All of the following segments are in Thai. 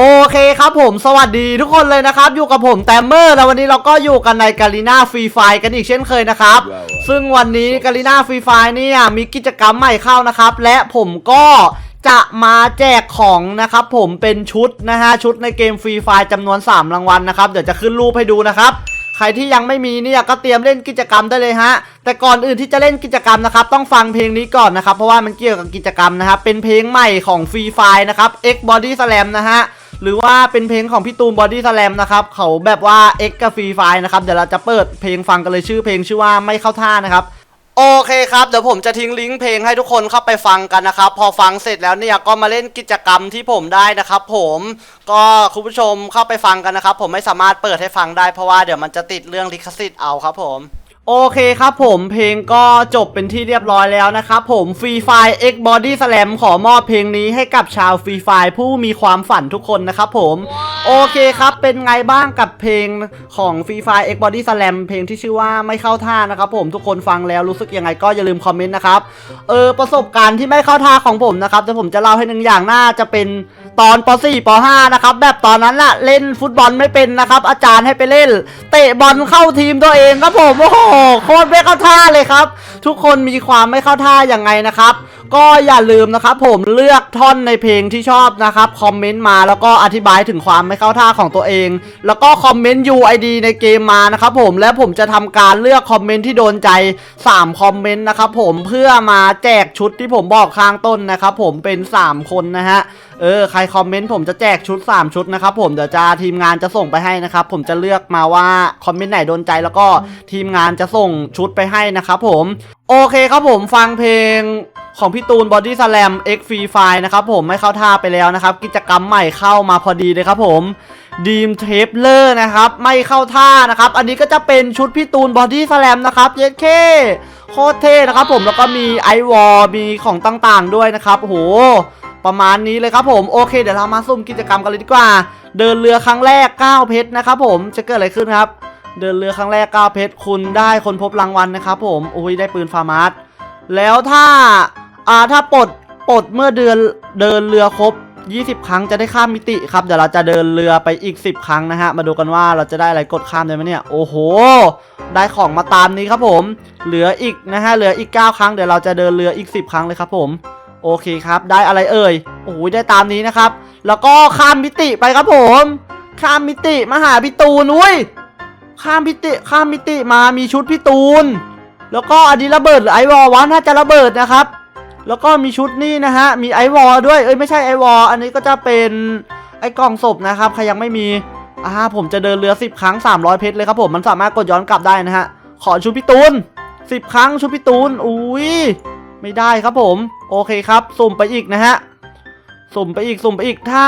โอเคครับผมสวัสดีทุกคนเลยนะครับ อยู่กับผมแตมเมอร์แล้ววันนี้เราก็อยู่กันในกาลิน่าฟรีไฟกันอีกเช่นเคยนะครับว้าวซึ่งวันนี้กาลิน่าฟรีไฟเนี่ยมีกิจกรรมใหม่เข้านะครับ และผมก็จะมาแจกของนะครับผมเป็นชุดนะฮะชุดในเกมฟรีไฟจำนวน 3 รางวัลนะครับ เดี๋ยวจะขึ้นรูปให้ดูนะครับใครที่ยังไม่มีเนี่ยก็เตรียมเล่นกิจกรรมได้เลยฮะ แต่ก่อนอื่นที่จะเล่นกิจกรรมนะครับ ต้องฟังเพลงนี้ก่อนนะครับ เพราะว่ามันเกี่ยวกับกิจกรรมนะครับ เป็นเพลงใหม่ของฟรีไฟนะครับ X Body Slam นะฮะ หรือว่าเป็นเพลงของพี่ตูน Body Slam นะครับเขาแบบว่า X กับฟรีไฟนะครับเดี๋ยวเราจะเปิดเพลงฟังกันเลยชื่อเพลงชื่อว่าไม่เข้าท่านะครับโอเคครับเดี๋ยวผมจะทิ้งลิงก์เพลงให้ทุกคนเข้าไปฟังกันนะครับพอฟังเสร็จแล้วเนี่ยก็มาเล่นกิจกรรมที่ผมได้นะครับ ผมก็คุณผู้ชมเข้าไปฟังกันนะครับ ผมไม่สามารถเปิดให้ฟังได้เพราะว่าเดี๋ยวมันจะติดเรื่องลิขสิทธิ์เอาครับผม โอเคครับผมเพลงก็จบเป็นที่เรียบร้อยแล้วนะครับผมฟรีไฟ X Body Slam ขอมอบเพลงนี้ให้กับชาวฟรีไฟผู้มีความฝันทุกคนนะครับผม โอเคครับเป็นไงบ้างกับเพลงของ Free Fire X Body Slam เพลงที่ชื่อว่าไม่เข้าท่านะครับผมทุกคนฟังแล้วรู้สึกยังไงก็อย่าลืมคอมเมนต์นะครับเออประสบการณ์ที่ไม่เข้าท่าของผมนะครับแต่ผมจะเล่าให้หนึ่งอย่างน่าจะเป็นตอนป .4 ป .5 นะครับแบบตอนนั้นล่ะเล่นฟุตบอลไม่เป็นนะครับอาจารย์ให้ไปเล่น เตะบอลเข้าทีมตัวเองครับผมโอ้โหโคตรไม่เข้าท่าเลยครับ ทุกคนมีความไม่เข้าท่าอย่างไงนะครับ ก็อย่าลืมนะครับผมเลือกท่อนในเพลงที่ชอบนะครับคอมเมนต์มาแล้วก็อธิบายถึงความไม่เข้าท่าของตัวเอง แล้วก็คอมเมนต์ UID ในเกมมานะครับผมและผมจะทำการเลือกคอมเมนต์ที่โดนใจ 3 คอมเมนต์นะครับผมเพื่อมาแจกชุดที่ผมบอกข้างต้นนะครับผมเป็น 3 คนนะฮะ เออใครคอมเมนต์ผมจะแจกชุด 3 ชุดนะครับผมเดี๋ยวจะทีมงานจะส่งไปให้นะครับผมจะเลือกมาว่าคอมเมนต์ไหนโดนใจแล้วก็ทีมงานจะส่งชุดไปให้นะครับผมโอเคครับผมฟังเพลงของพี่ตูน Body Slam X Free Fire นะครับผมไม่เข้าท่าไปแล้วนะครับ กิจกรรมใหม่เข้ามาพอดีเลยครับผมดีมเทปเลอร์นะครับไม่เข้าท่านะครับ อันนี้ก็จะเป็นชุดพี่ตูน Body Slam นะครับเย็ดเคโคตรเท่นะครับผมแล้วก็มีไอวอลมีของต่างๆด้วยนะครับโห ประมาณนี้เลยครับผมโอเค เดี๋ยวเรามาซุ่มกิจกรรมกันเลยดีกว่า เดินเรือครั้งแรก 9 เพชรนะครับผมจะเกิดอะไรขึ้นครับ เดินเรือครั้งแรก 9 เพชรคุณได้คนพบรางวัลนะครับผมโอ้ยได้ปืนฟาร์มาร์แล้วถ้าอ่าถ้าปลดปลดเมื่อเดือนเดินเรือครบ 20 ครั้งจะได้ข้ามมิติครับเดี๋ยวเราจะเดินเรือไปอีก 10 ครั้งนะฮะมาดูกันว่าเราจะได้อะไรกดข้ามได้ไหมเนี่ยโอ้โห ได้ของมาตามนี้ครับผม เหลืออีกนะฮะเหลืออีก 9 ครั้งเดี๋ยวเราจะเดินเรืออีก 10 ครั้งเลยครับผม โอเคครับ ได้อะไรเอ่ยโอ้ยได้ตามนี้นะครับ แล้วก็ข้ามมิติไปครับผม ข้ามมิติมาหาพี่ตูนอุ้ยข้ามมิติข้ามมิติมามีชุดพี่ตูน แล้วก็อันนี้ระเบิดหรือไอวอลวะน่าจะระเบิดนะครับ แล้วก็มีชุดนี่นะฮะมีไอวอลด้วยเอ้ยไม่ใช่ไอวอลอันนี้ก็จะเป็นไอกล่องศพนะครับใครยังไม่มีอ่าผมจะเดินเรือ 10 ครั้ง 300 เพชรเลยครับผมมันสามารถกดย้อนกลับได้นะฮะขอชุดพี่ตูน10 ครั้งชุดพี่ตูนอุ้ย ไม่ได้ครับผม โอเคครับ สุ่มไปอีกนะฮะ สุ่มไปอีกสุ่มไปอีกถ้า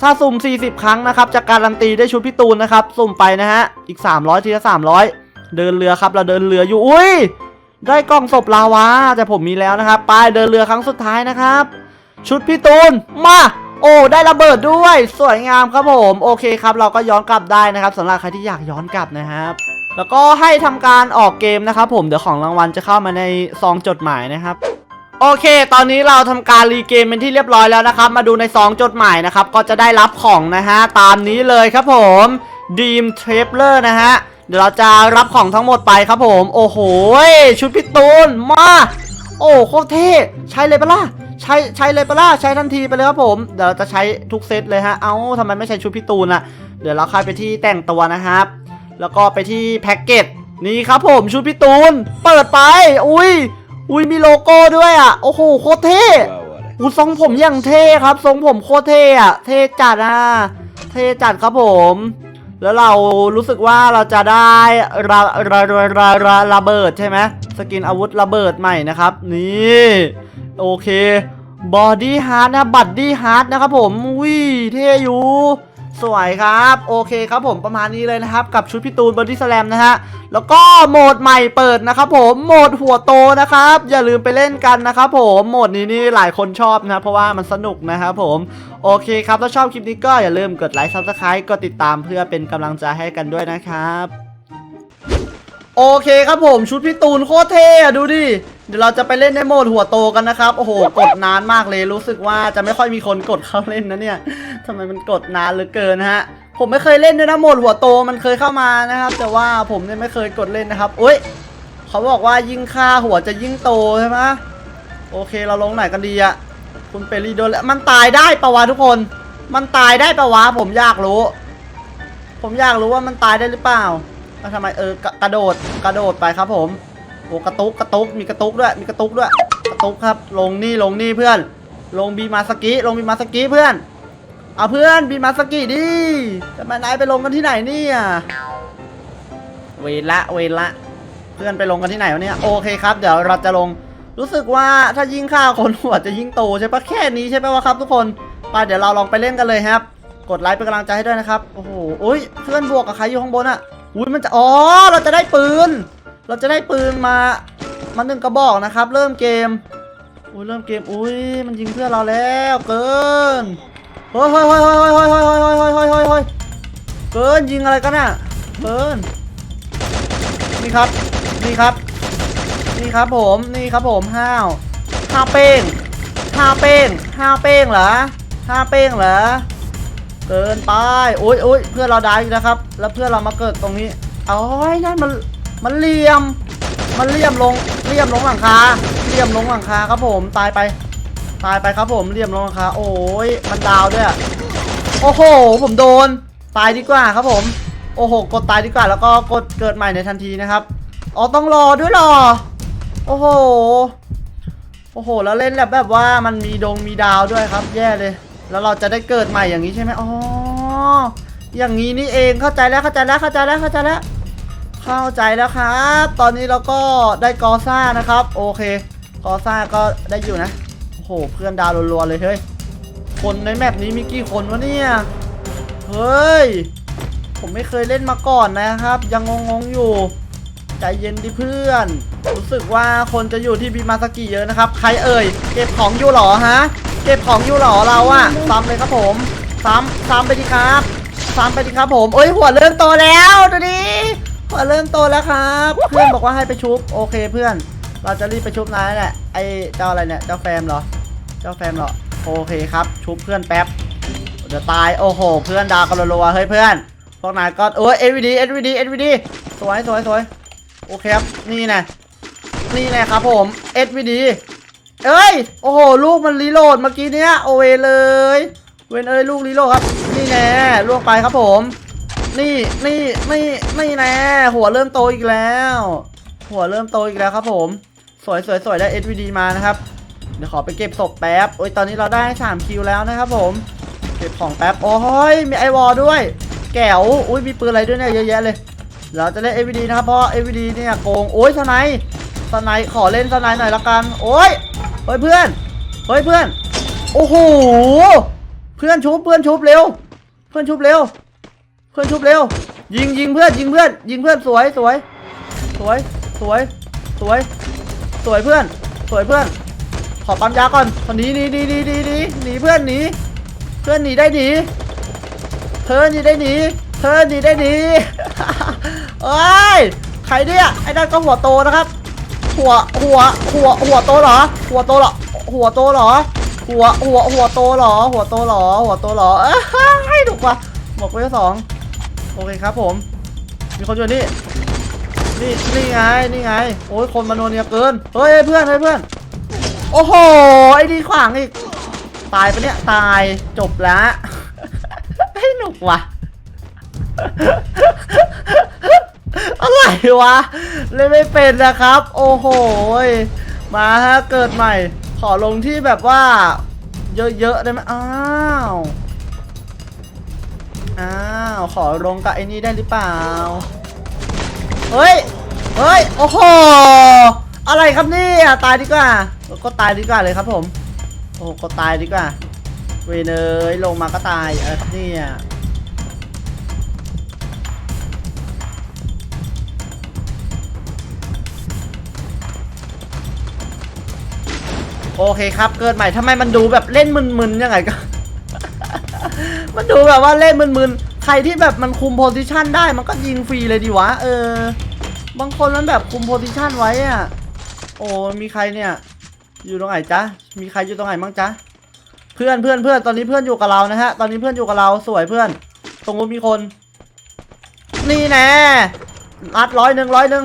ถ้าสุ่ม 40 ครั้งนะครับจะการันตีได้ชุดพี่ตูนนะครับ สุ่มไปนะฮะ อีก 300 ทีละ 300 เดินเรือครับ เราเดินเรืออยู่อุ้ยได้กล่องศพลาวาแต่ผมมีแล้วนะครับไปเดินเรือครั้งสุดท้ายนะครับ ชุดพี่ตูนมาโอ้ได้ระเบิดด้วย สวยงามครับผม โอเคครับ เราก็ย้อนกลับได้นะครับสำหรับใครที่อยากย้อนกลับนะครับ แล้วก็ให้ทำการออกเกมนะครับผมเดี๋ยวของรางวัลจะเข้ามาในซองจดหมายนะครับโอเค ตอนนี้เราทำการรีเกมเป็นที่เรียบร้อยแล้วนะครับ มาดูในซองจดหมายนะครับ ก็จะได้รับของนะฮะ ตามนี้เลยครับผม Dream Traveler นะฮะ เดี๋ยวเราจะรับของทั้งหมดไปครับผม โอ้โห ชุดพี่ตูน มา โอ้โคตรเท่ ใช้เลยปะล่ะ ใช้ใช้เลยปะล่ะ ใช้ทันทีไปเลยครับผม เดี๋ยวเราจะใช้ทุกเซตเลยฮะ เอ้าทำไมไม่ใช้ชุดพี่ตูนล่ะ เดี๋ยวเราค่อยไปที่แต่งตัวนะครับ แล้วก็ไปที่แพ็กเกจนี่ครับผมชุดพี่ตูน เปิดไป อุ้ยอุ้ยมีโลโก้ด้วยอะ โอ้โหโคตรเท่ว้าวอะไรอู้ทรงผมอย่างเท่ครับ ทรงผมโคตรเท่อะเท่จัดอะเท่จัดครับผม แล้วเรารู้สึกว่าเราจะได้ระระระระระระเบิดใช่ไหมสกินอาวุธระเบิดใหม่นะครับ นี่โอเคบอดี้ฮาร์ดนะบัดดี้ฮาร์ดนะครับผมวิเท่อยู่ สวยครับโอเคครับผมประมาณนี้เลยนะครับ กับชุดพี่ตูนบอดี้สแลมนะฮะแล้วก็โหมดใหม่เปิดนะครับผมโหมดหัวโตนะครับ อย่าลืมไปเล่นกันนะครับผมโหมดนี้นี่หลายคนชอบนะ เพราะว่ามันสนุกนะครับผมโอเคครับถ้าชอบคลิปนี้ก็อย่าลืมกดไลค์ซับสไครต์กดติดตามเพื่อเป็นกำลังใจให้กันด้วยนะครับ โอเคครับผมชุดพี่ตูนโคตรเท่อะดูดิ เดี๋ยวเราจะไปเล่นในโหมดหัวโตกันนะครับ โอ้โห กดนานมากเลยรู้สึกว่าจะไม่ค่อยมีคนกดเข้าเล่นนะเนี่ยทำไมมันกดนานเหลือเกินฮะ ผมไม่เคยเล่นด้วยนะโหมดหัวโตมันเคยเข้ามานะครับ แต่ว่าผมเนี่ยไม่เคยกดเล่นนะครับอุ้ยเขาบอกว่ายิ่งฆ่าหัวจะยิ่งโตใช่ไหมโอเคเราลงไหนกันดีอะคุณเปรีโดนแล้วมันตายได้ปะวะทุกคน มันตายได้ปะวะผมอยากรู้ ผมอยากรู้ว่ามันตายได้หรือเปล่า แล้วทำไมเออกระกระโดดกระโดดไปครับผมโอ้กระตุกกระตุกมีกระตุกด้วยมีกระตุกด้วยกระตุกครับ ลงนี่ลงนี่เพื่อน ลงบีมาสกิลงบีมาสกิเพื่อนเอาเพื่อนบีมาสกิดิจะมนายไปลงกันที่ไหนเนี่ยเวละเวละ เพื่อนไปลงกันที่ไหนวะเนี่ยโอเคครับ เดี๋ยวเราจะลงรู้สึกว่าถ้ายิ่งฆ่าคนหัวจะยิ่งโตใช่ปะแค่นี้ใช่ปะวะครับ ทุกคนไปเดี๋ยวเราลองไปเล่นกันเลยครับ กดไลค์เป็นกำลังใจให้ด้วยนะครับโอ้โหอุ้ยเพื่อนบวกกับใครอยู่ข้างบนอะ อุ้ยมันจะอ๋อเราจะได้ปืน เราจะได้ปืนมามาหนึ่งกระบอกนะครับ เริ่มเกมอุ้ยเริ่มเกมอุ้ยมันยิงเพื่อเราแล้วเกินเฮ้ยเฮ้ยเฮ้ยเฮ้ยเฮ้ยเฮ้ยเฮ้ยเฮ้ยเฮ้ยเฮ้ยเฮ้ยเกินยิงอะไรกันน่ะเกินนี่ครับนี่ครับ นี่ครับผมนี่ครับผมห้าวห้าเป้งห้าเป้งห้าเป้งเหรอห้าเป้งเหรอ เกินไปโอ้ยโอ้ยเพื่อนเราได้อีกแล้วครับ แล้วเพื่อนเรามาเกิดตรงนี้โอ้ยนั่นมันมันเหลี่ยม มันเหลี่ยมลงเหลี่ยมลงหลังคาเหลี่ยมลงหลังคาครับผมตายไป ตายไปครับผมเหลี่ยมลงหลังคาโอ้ยมันดาวด้วยโอ้โหผมโดนตายดีกว่าครับผม โอ้โหกดตายดีกว่า แล้วก็กดเกิดใหม่ในทันทีนะครับอ๋อต้องรอด้วยหรอโอ้โหโอ้โหแล้วเล่นแบบแบบว่ามันมีดงมีดาวด้วยครับ แย่เลย แล้วเราจะได้เกิดใหม่อย่างนี้ใช่ไหมอ๋อ อย่างนี้นี่เอง เข้าใจแล้ว เข้าใจแล้ว เข้าใจแล้ว เข้าใจแล้ว เข้าใจแล้วครับ ตอนนี้เราก็ได้กอซ่านะครับ โอเค กอซ่าก็ได้อยู่นะ โอ้โห เพื่อนดาวรัวๆเลยเฮ้ย คนในแมปนี้มีกี่คนวะเนี่ย เฮ้ย ผมไม่เคยเล่นมาก่อนนะครับ ยังงงๆอยู่ ใจเย็นดิเพื่อน รู้สึกว่าคนจะอยู่ที่บิมาสกิเยอะนะครับ ใครเอ่ย เก็บของอยู่หรอฮะ เก็บของอยู่หรอเราอะซ้ำเลยครับผมซ้ำซ้ำไปดิครับซ้ำไปดิครับผมเอ้ยหัวเริ่มโตแล้วดูดิหัวเริ่มโตแล้วครับ เพื่อนบอกว่าให้ไปชุบโอเคเพื่อน เราจะรีบไปชุบนายแหละไอเจ้าอะไรเนี่ยเจ้าแฟมเหรอ เจ้าแฟมเหรอโอเคครับ ชุบเพื่อนแป๊บเดี๋ยวตายโอ้โห เพื่อนดาวกันรัวๆเฮ้ยเพื่อนพวกนายก็เอ้ย SVD SVD SVD สวยสวยสวยโอเคครับนี่นะนี่แหละครับผม SVD เอ้ย โอ้โห ลูกมันรีโหลดเมื่อกี้เนี้ยโอเวเลย เวนเอ้ยลูกรีโหลดครับ นี่แน่ล่วงไปครับผม นี่นี่นี่นี่แน่หัวเริ่มโตอีกแล้ว หัวเริ่มโตอีกแล้วครับผม สวยสวยสวยได้ SVD มานะครับ เดี๋ยวขอไปเก็บศพแป๊บ โอ้ยตอนนี้เราได้3คิวแล้วนะครับผม เก็บของแป๊บ โอ้ยมีไอวอลด้วย แก้ว อุ้ยมีปืนอะไรด้วยเนี่ยเยอะแยะเลย เราจะเล่น AVD นะครับเพราะ AVD เนี่ยโกง โอ้ยสไนป์สไนป์ขอเล่นสไนป์หน่อยละกัน โอ้ย เฮ้ยเพื่อน เฮ้ยเพื่อน โอ้โห เพื่อนชุบเพื่อนชุบเร็ว เพื่อนชุบเร็ว เพื่อนชุบเร็ว ยิงยิงเพื่อนยิงเพื่อนยิงเพื่อนสวยสวย สวยสวยสวย สวยเพื่อน สวยเพื่อน ขอปั๊มยาก่อนคนนี้หนีหนีหนีหนีหนีหนีเพื่อนหนี เพื่อนหนีได้หนี เธอหนีได้หนี เธอหนีได้หนีเอ้ย ใครเนี่ย ไอ้นั่นก็หัวโตนะครับ หัวหัวหัวหัวโตเหรอ หัวโตเหรอ หัวโตเหรอ หัวหัวหัวโตเหรอ หัวโตเหรอ หัวโตเหรอเอ้ยห้ถูกปะหมวกไปสองโอเคครับผม มีคนอยู่นี่นี่นี่ไงนี่ไง โอ้ยคนมาโนวเนียเกินเฮ้ยเพื่อนเฮ้ยเพื่อน โอ้โหไอ้ดีขวางอีกตายปะเนี่ยตายจบละให้หนุกว่ะ อะไรวะ เล่นไม่เป็นนะครับ โอ้โห มาฮะเกิดใหม่ ขอลงที่แบบว่า เยอะๆได้ไหมอ้าวอ้าวขอลงกับไอ้นี่ได้หรือเปล่า เฮ้ย เฮ้ย โอ้โห อะไรครับนี่ตายดีกว่า ก็ตายดีกว่าเลยครับผม โอ้ก็ตายดีกว่า เวยเนยลงมาก็ตายอะไรครับเนี่ย โอเคครับเกิดใหม่ทำไมมันดูแบบเล่นมึนๆยังไงก็ มันดูแบบว่าเล่นมึนๆใครที่แบบมันคุมโพซิชันได้มันก็ยิงฟรีเลยดีวะเออ บางคนมันแบบคุมโพซิชันไว้อะโอ้มีใครเนี่ย อยู่ตรงไหนจ๊ะมีใครอยู่ตรงไหนบ้างจ๊ะเพื่อนเพื่อนเพื่อนตอนนี้เพื่อนอยู่กับเรานะฮะตอนนี้เพื่อนอยู่กับเราสวยเพื่อน ตรงนู้นมีคน นี่แน่อัดร้อยหนึ่งร้อยหนึ่ง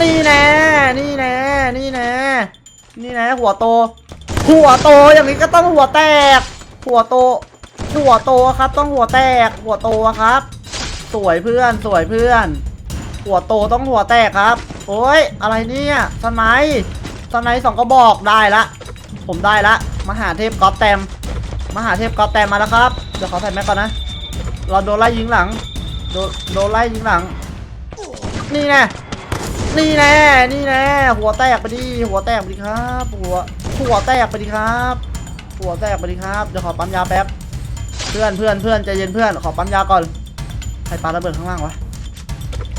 นี่แน่นี่แน่นี่แน่ นี่น่หัวโต หัวโตอย่างนี้ก็ต้องหัวแตก หัวโต หัวโตครับ ต้องหัวแตก หัวโตครับ สวยเพื่อนสวยเพื่อน หัวโตต้องหัวแตกครับ โอ้ยอะไรเนี่ยสไนป์สไนป์สองกระบอกได้ละ ผมได้ละ มหาเทพก๊อตแตม มหาเทพก๊อตแตมมาแล้วครับ เดี๋ยวขอใส่แม็กก่อนนะ เราโดนไล่ยิงหลัง โดนโดนไล่ยิงหลัง นี่แน่ นี่แน่นี่แน่หัวแตกไปดิหัวแตกไปดิครับหัวหัวแตกไปดิครับ หัวแตกไปดิครับเดี๋ยวขอปั๊มยาแป๊บเพื่อนเพื่อนเพื่อนใจเย็นเพื่อนขอปั๊มยาก่อนใครปาระเบิดข้างล่างวะ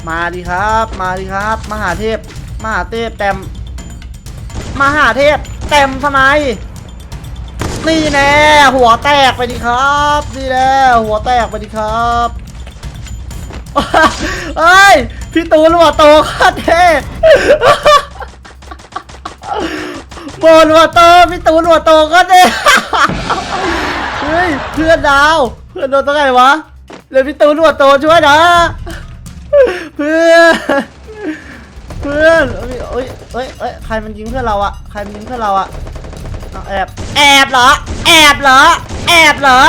มาดิครับ มาดิครับ มหาเทพ มหาเทพแต้มมหาเทพแต้มทนายนี่แน่หัวแตกไปดิครับนี่แน่หัวแตกไปดิครับเฮ้ย พี่ตูนหัวโตคตรเท่โบนหัวโตพี่ตูนหัวโตคตรเท่เฮ้ยเพื่อนดาว เพื่อนโดนตรงไหนวะเดี๋ยวพี่ตูนหัวโตช่วยนะ เพื่อนเพื่อนเอ้ยเอ้ยเอ้ยใครมันยิงเพื่อนเราอะใครมันยิงเพื่อนเราอะแอบแอบเหรอ แอบเหรอ แอบเหรอ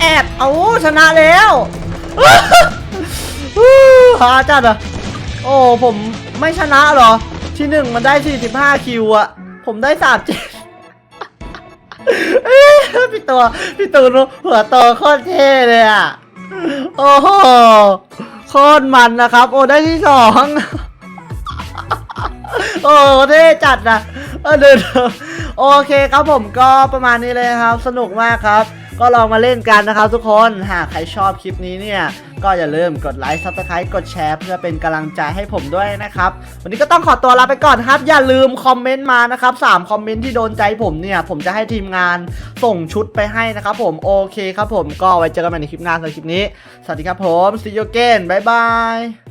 แอบ เอาชนะแล้วฮู้หาจัดอะ โอ้ผมไม่ชนะหรอ ที่หนึ่งมันได้ 45 คิวอะผมได้37เอ้ยพี่ตัวพี่ตูนหัวโตโคตรเท่เลยอะโอ้โหโคตรมันนะครับ โอ้ได้ที่สองโอ้เท่จัดนะเออเดินโอเคครับผมก็ประมาณนี้เลยครับ สนุกมากครับ ก็ลองมาเล่นกันนะครับทุกคนหากใครชอบคลิปนี้เนี่ย ก็อย่าลืมกดไลค์ซับสไครต์กดแชร์เพื่อเป็นกำลังใจให้ผมด้วยนะครับ วันนี้ก็ต้องขอตัวลาไปก่อนครับ อย่าลืมคอมเมนต์มานะครับ3คอมเมนต์ที่โดนใจผมเนี่ย ผมจะให้ทีมงานส่งชุดไปให้นะครับผมโอเคครับผมก็ไว้เจอกันใหม่ในคลิปหน้าสำหรับคลิปนี้ สวัสดีครับผม see you again บ๊ายบาย